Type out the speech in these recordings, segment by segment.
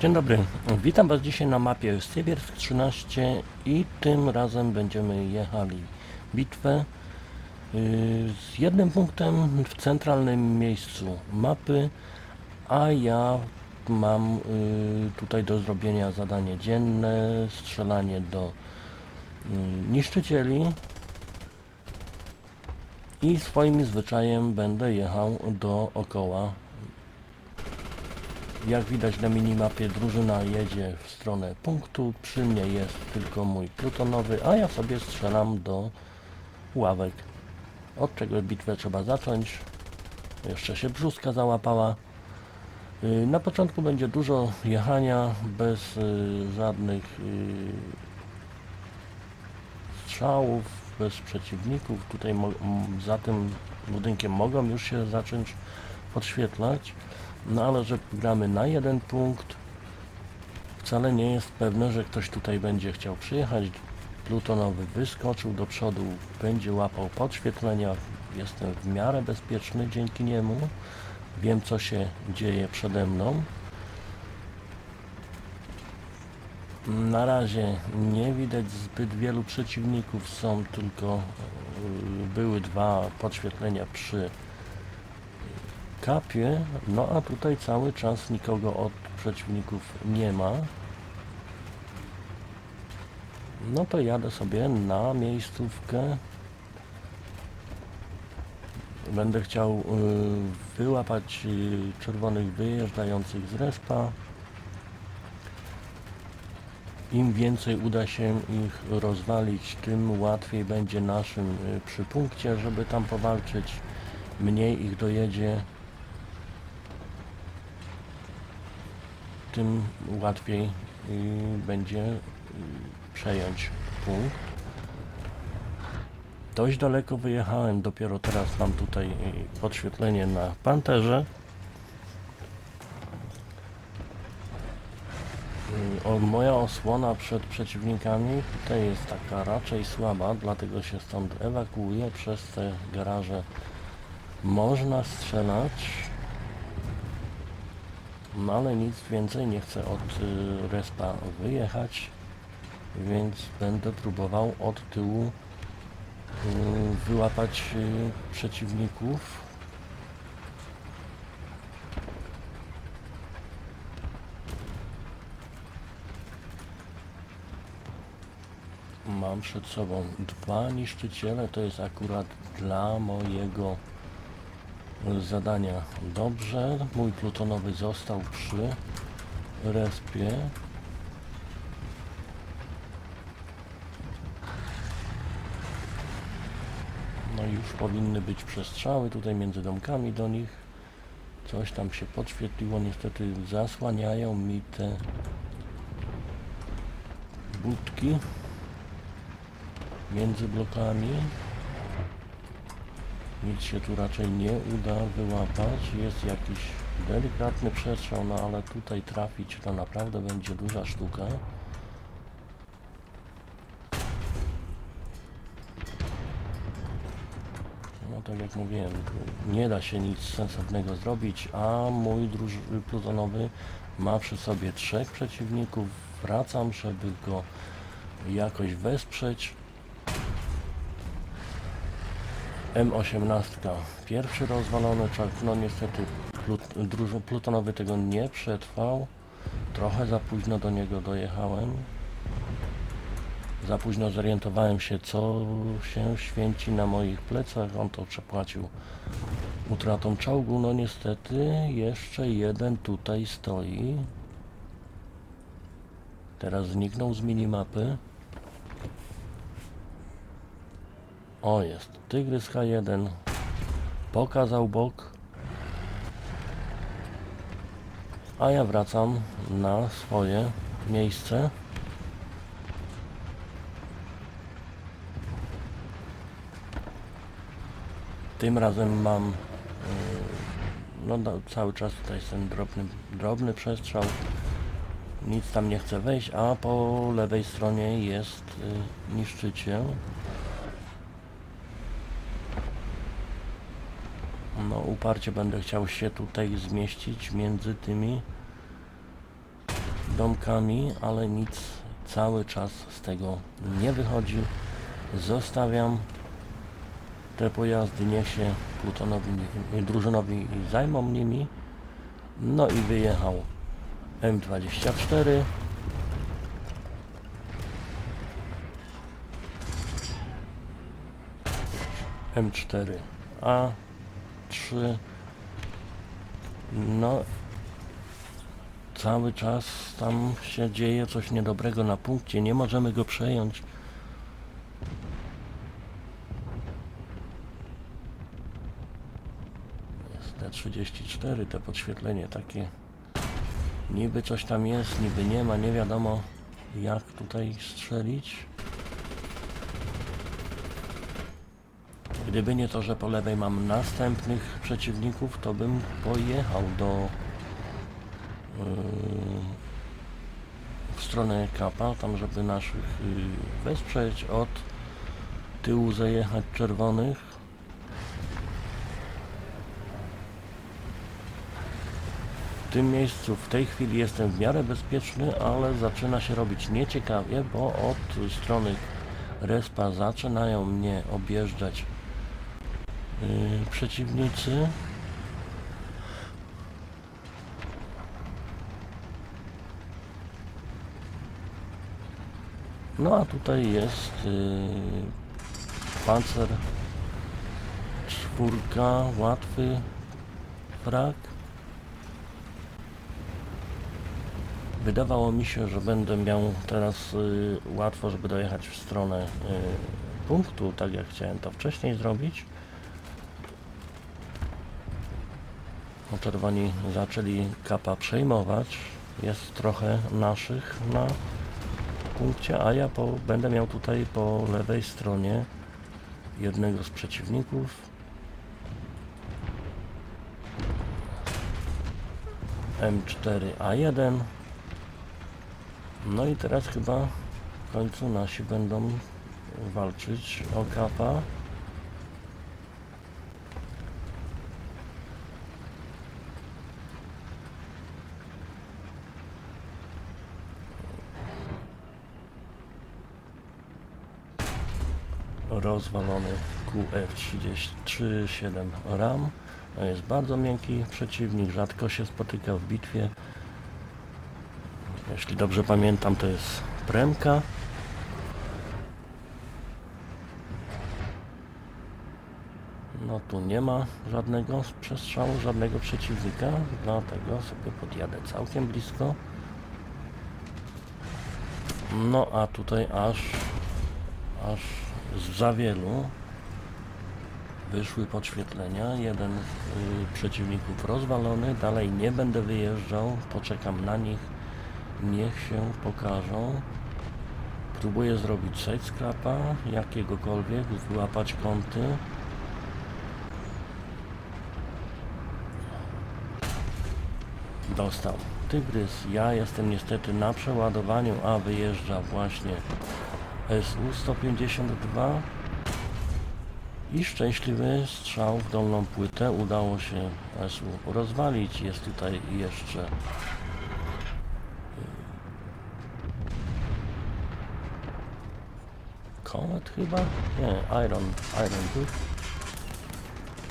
Dzień dobry, witam Was dzisiaj na mapie Sybiersk 13 i tym razem będziemy jechali bitwę yy, z jednym punktem w centralnym miejscu mapy, a ja mam yy, tutaj do zrobienia zadanie dzienne, strzelanie do yy, niszczycieli. I swoim zwyczajem będę jechał dookoła jak widać na minimapie drużyna jedzie w stronę punktu, przy mnie jest tylko mój plutonowy, a ja sobie strzelam do ławek. Od czego bitwę trzeba zacząć? Jeszcze się brzuska załapała. Yy, Na początku będzie dużo jechania bez yy, żadnych yy, strzałów, bez przeciwników. Tutaj za tym budynkiem mogą już się zacząć podświetlać. No ale że gramy na jeden punkt, wcale nie jest pewne, że ktoś tutaj będzie chciał przyjechać. Plutonowy wyskoczył do przodu, będzie łapał podświetlenia. Jestem w miarę bezpieczny dzięki niemu. Wiem, co się dzieje przede mną. Na razie nie widać zbyt wielu przeciwników, są tylko yy, były dwa podświetlenia przy kapie, no a tutaj cały czas nikogo od przeciwników nie ma. No to jadę sobie na miejscówkę. Będę chciał y, wyłapać y, czerwonych wyjeżdżających z respa. Im więcej uda się ich rozwalić, tym łatwiej będzie naszym y, przy punkcie, żeby tam powalczyć. Mniej ich dojedzie, tym łatwiej y, będzie y, przejąć punkt. Dość daleko wyjechałem, dopiero teraz mam tutaj y, podświetlenie na panterze. O, moja osłona przed przeciwnikami tutaj jest taka raczej słaba, dlatego się stąd ewakuuję. Przez te garaże można strzelać. No ale nic więcej nie chcę od y, respa wyjechać, więc będę próbował od tyłu y, wyłapać y, przeciwników. Mam przed sobą dwa niszczyciele, to jest akurat dla mojego zadania dobrze. Mój plutonowy został przy respie. No i już powinny być przestrzały tutaj między domkami do nich. Coś tam się podświetliło, niestety zasłaniają mi te budki między blokami. Nic się tu raczej nie uda wyłapać. Jest jakiś delikatny przestrzał, no ale tutaj trafić to naprawdę będzie duża sztuka. No tak jak mówiłem, nie da się nic sensownego zrobić, a mój plutonowy ma przy sobie trzech przeciwników. Wracam, żeby go jakoś wesprzeć. M18 pierwszy rozwalony czak, no niestety plutonowy tego nie przetrwał. Trochę za późno do niego dojechałem. Za późno zorientowałem się co się święci na moich plecach. On to przepłacił utratą czołgu. No niestety jeszcze jeden tutaj stoi. Teraz zniknął z minimapy. O jest, Tygrys H1 pokazał bok, a ja wracam na swoje miejsce. Tym razem mam yy, no, cały czas tutaj jest ten drobny, drobny przestrzał. Nic tam nie chce wejść, a po lewej stronie jest yy, niszczyciel. No uparcie będę chciał się tutaj zmieścić między tymi domkami, ale nic cały czas z tego nie wychodzi. Zostawiam te pojazdy, niech się plutonowi, drużynowi zajmą nimi. No i wyjechał M24. M4A3 no cały czas tam się dzieje coś niedobrego na punkcie. Nie możemy go przejąć. Jest T34 te podświetlenie takie. Niby coś tam jest niby nie ma nie wiadomo jak tutaj strzelić Gdyby nie to, że po lewej mam następnych przeciwników, to bym pojechał do yy, w stronę kapa, tam żeby naszych yy, wesprzeć od tyłu zajechać czerwonych. W tym miejscu w tej chwili jestem w miarę bezpieczny, ale zaczyna się robić nieciekawie, bo od strony respa zaczynają mnie objeżdżać przeciwnicy. No a tutaj jest yy, pancer czwórka, łatwy frak. Wydawało mi się, że będę miał teraz y, łatwo, żeby dojechać w stronę y, punktu, tak jak chciałem to wcześniej zrobić. No, czerwoni zaczęli kapa przejmować. Jest trochę naszych na punkcie, a ja po, będę miał tutaj po lewej stronie jednego z przeciwników. M4A1 no i teraz chyba w końcu nasi będą walczyć o kapa. Rozwalony QF-33-7 RAM. Jest bardzo miękki przeciwnik, rzadko się spotyka w bitwie. Jeśli dobrze pamiętam, to jest premka. No tu nie ma żadnego przestrzału, żadnego przeciwnika, dlatego sobie podjadę całkiem blisko. No a tutaj aż, aż za wielu wyszły podświetlenia. Jeden y, przeciwników rozwalony, dalej nie będę wyjeżdżał, poczekam na nich niech się pokażą. Próbuję zrobić sidescrapa, jakiegokolwiek, wyłapać kąty. Dostał. Tygrys, ja jestem niestety na przeładowaniu, a wyjeżdża właśnie SU-152 i szczęśliwy strzał w dolną płytę udało się SU rozwalić. Jest tutaj jeszcze Comet chyba? Nie, Iron, Iron.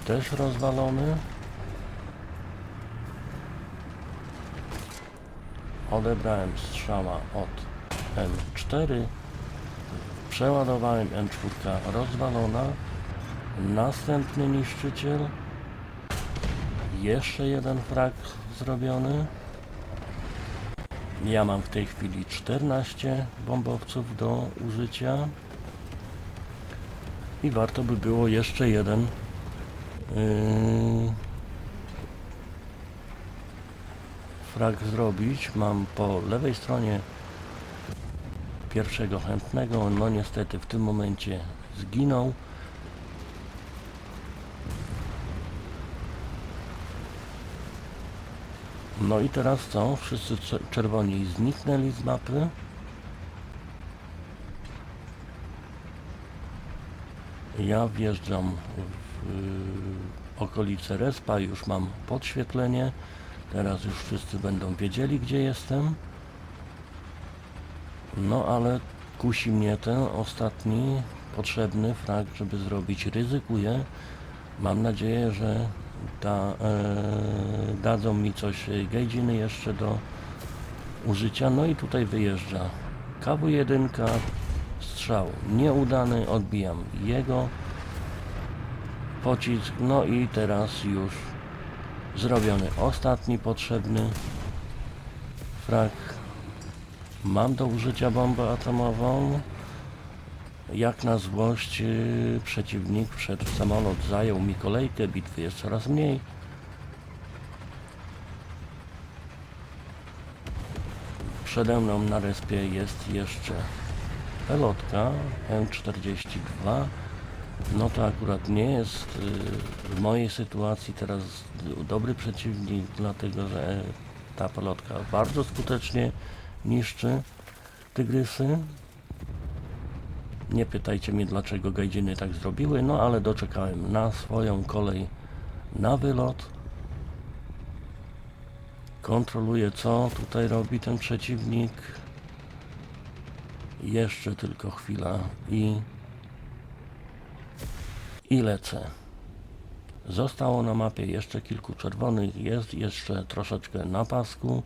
Też rozwalony. Odebrałem strzała od M4. Przeładowałem M4 rozwalona. Następny niszczyciel. Jeszcze jeden frak zrobiony. Ja mam w tej chwili 14 bombowców do użycia i warto by było jeszcze jeden yy, frag zrobić. Mam po lewej stronie pierwszego chętnego, no niestety w tym momencie zginął. No i teraz co? Wszyscy cze- czerwoni zniknęli z mapy. Ja wjeżdżam w y, okolice respa, już mam podświetlenie. Teraz już wszyscy będą wiedzieli, gdzie jestem. No ale kusi mnie ten ostatni potrzebny frag, żeby zrobić. Ryzykuję. Mam nadzieję, że da, e, dadzą mi coś e, gejdziny jeszcze do użycia. No i tutaj wyjeżdża KW1, strzał nieudany, odbijam jego pocisk. No i teraz już zrobiony ostatni potrzebny frag. Mam do użycia bombę atomową. Jak na złość yy, przeciwnik wszedł w samolot, zajął mi kolejkę, bitwy jest coraz mniej. Przede mną na respie jest jeszcze pelotka M42. No to akurat nie jest yy, w mojej sytuacji teraz dobry przeciwnik, dlatego że ta pelotka bardzo skutecznie niszczy tygrysy. Nie pytajcie mnie dlaczego gajdziny tak zrobiły, no ale doczekałem na swoją kolej na wylot. Kontroluję co tutaj robi ten przeciwnik. Jeszcze tylko chwila i i lecę. Zostało na mapie jeszcze kilku czerwonych, jest jeszcze troszeczkę na pasku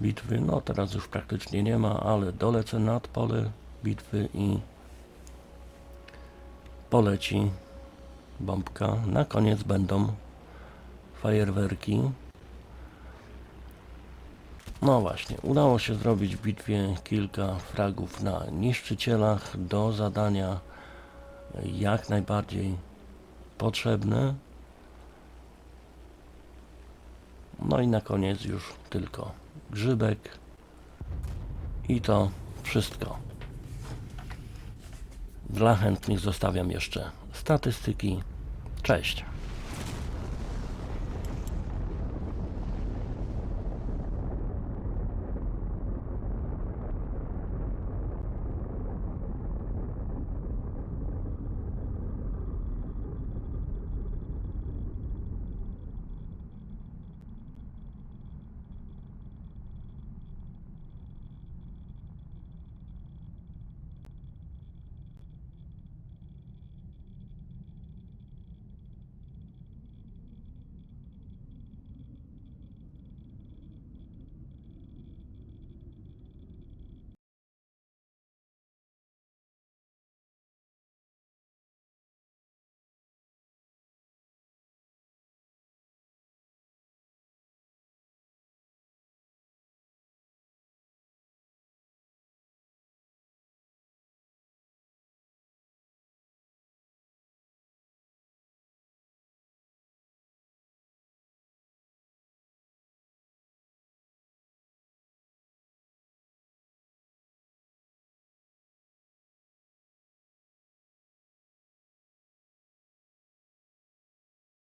bitwy. No teraz już praktycznie nie ma, ale dolecę nad pole bitwy i poleci bombka. Na koniec będą fajerwerki. No właśnie, udało się zrobić w bitwie kilka fragów na niszczycielach do zadania jak najbardziej potrzebne. No i na koniec już tylko grzybek i to wszystko. Dla chętnych zostawiam jeszcze statystyki. Cześć.